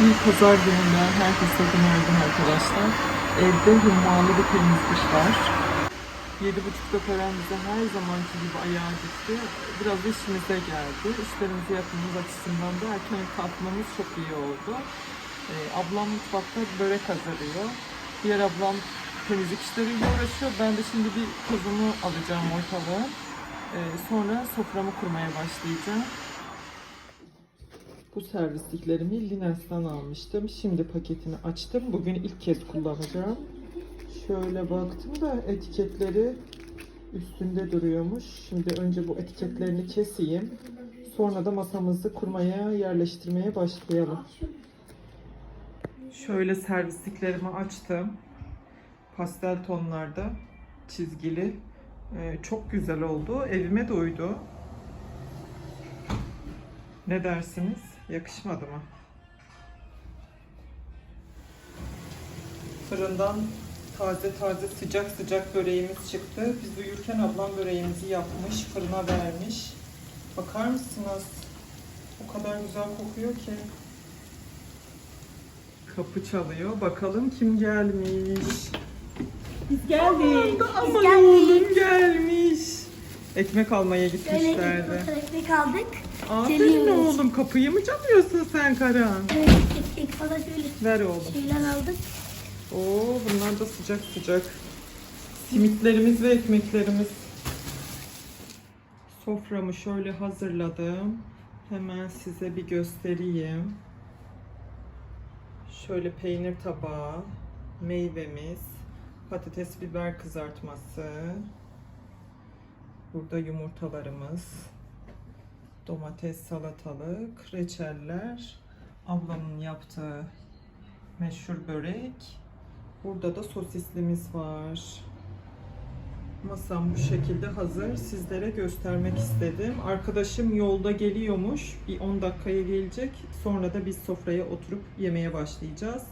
Bir pazar gününden herkese günaydın arkadaşlar. Evde hummalı bir temizlik var. Yedi buçukta bize her zamanki gibi ayağa gitti. Biraz da işimize geldi. İşlerimizi yapmamız açısından da erken kalkmamız çok iyi oldu. Ee, ablam mutfakta börek hazırlıyor. Diğer ablam temizlik işleriyle uğraşıyor. Ben de şimdi bir tozumu alacağım ortalığı. Ee, sonra soframı kurmaya başlayacağım. Bu servisliklerimi Lines'ten almıştım. Şimdi paketini açtım. Bugün ilk kez kullanacağım. Şöyle baktım da etiketleri üstünde duruyormuş. Şimdi önce bu etiketlerini keseyim. Sonra da masamızı kurmaya, yerleştirmeye başlayalım. Şöyle servisliklerimi açtım. Pastel tonlarda çizgili. Ee, çok güzel oldu. Evime de uydu. Ne dersiniz? Yakışmadı mı? Fırından taze taze sıcak sıcak böreğimiz çıktı. Biz uyurken ablam böreğimizi yapmış, fırına vermiş. Bakar mısınız? O kadar güzel kokuyor ki. Kapı çalıyor. Bakalım kim gelmiş. Biz geldik. Aman geldik. oğlum gelmiş. Ekmek almaya gitmişlerdi. bir ekmek aldık. Aferin Geliyoruz. oğlum. Kapıyı mı çalıyorsun sen Karan? Evet, ekmek falan şöyle Ver oğlum. şeyler aldık. Oo bunlar da sıcak sıcak. Simitlerimiz ve ekmeklerimiz. Soframı şöyle hazırladım. Hemen size bir göstereyim. Şöyle peynir tabağı, meyvemiz, patates biber kızartması. Burada yumurtalarımız, domates salatalık, reçeller, ablamın yaptığı meşhur börek. Burada da sosislimiz var. Masam bu şekilde hazır. Sizlere göstermek istedim. Arkadaşım yolda geliyormuş. Bir 10 dakikaya gelecek. Sonra da biz sofraya oturup yemeye başlayacağız.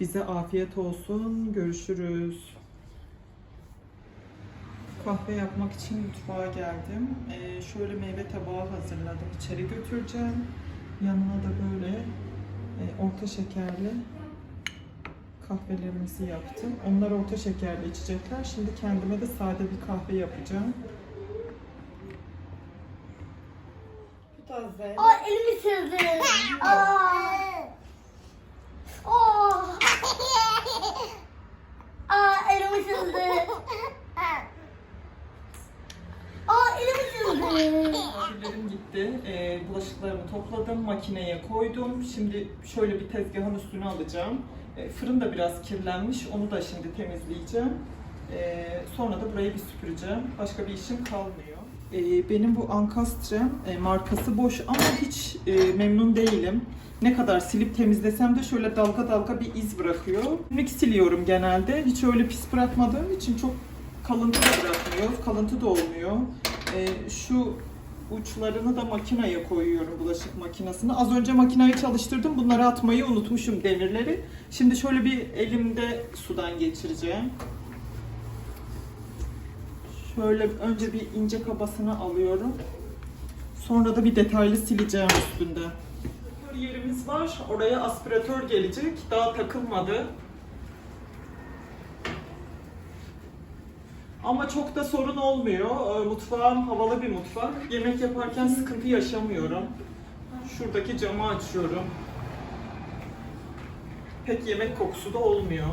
Bize afiyet olsun. Görüşürüz. Kahve yapmak için mutfağa geldim. Ee, şöyle meyve tabağı hazırladım. İçeri götüreceğim. Yanına da böyle e, orta şekerli kahvelerimizi yaptım. Onlar orta şekerli içecekler. Şimdi kendime de sade bir kahve yapacağım. Bu da zen. Aa elimi. Aa. Aa. Aa elimi sürdü. Aa elimi sürdü. Kahvelerim gitti. Ee, bulaşıklarımı topladım. Makineye koydum. Şimdi şöyle bir tezgahın üstüne alacağım. Ee, fırın da biraz kirlenmiş. Onu da şimdi temizleyeceğim. Ee, sonra da burayı bir süpüreceğim. Başka bir işim kalmıyor. Ee, benim bu Ankastrem e, markası boş ama hiç e, memnun değilim. Ne kadar silip temizlesem de şöyle dalga dalga bir iz bırakıyor. Günlük siliyorum genelde. Hiç öyle pis bırakmadığım için çok kalıntı da bırakmıyor. Kalıntı da olmuyor. Ee, şu uçlarını da makineye koyuyorum bulaşık makinesine. Az önce makineyi çalıştırdım. Bunları atmayı unutmuşum demirleri. Şimdi şöyle bir elimde sudan geçireceğim. Şöyle önce bir ince kabasını alıyorum. Sonra da bir detaylı sileceğim üstünde. Yerimiz var. Oraya aspiratör gelecek. Daha takılmadı. Ama çok da sorun olmuyor. Ee, Mutfağım havalı bir mutfak. Yemek yaparken sıkıntı yaşamıyorum. Şuradaki camı açıyorum. Pek yemek kokusu da olmuyor.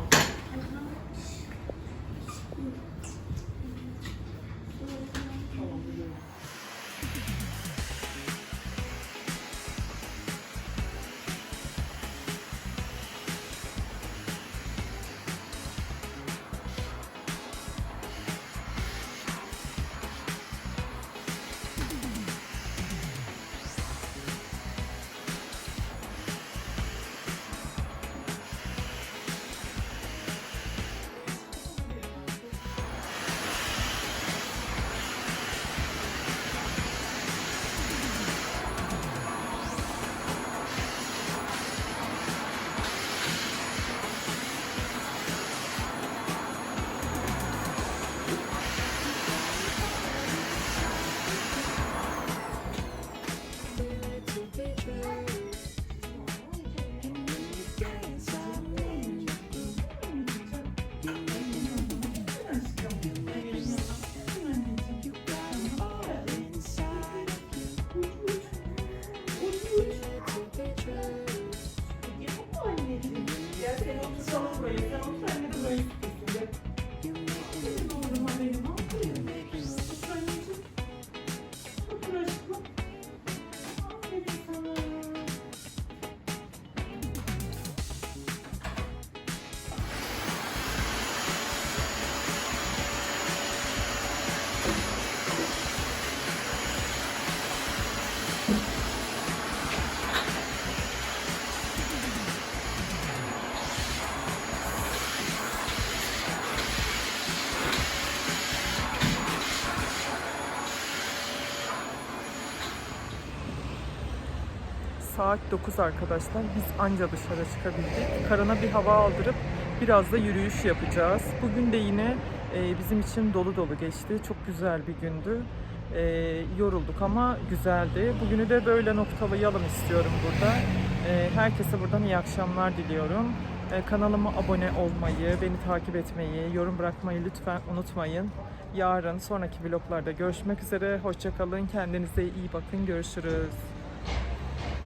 Saat 9 arkadaşlar. Biz anca dışarı çıkabildik. Karına bir hava aldırıp biraz da yürüyüş yapacağız. Bugün de yine e, bizim için dolu dolu geçti. Çok güzel bir gündü. E, yorulduk ama güzeldi. Bugünü de böyle noktalayalım istiyorum burada. E, herkese buradan iyi akşamlar diliyorum. Kanalıma abone olmayı, beni takip etmeyi, yorum bırakmayı lütfen unutmayın. Yarın sonraki vloglarda görüşmek üzere. Hoşçakalın. Kendinize iyi bakın. Görüşürüz.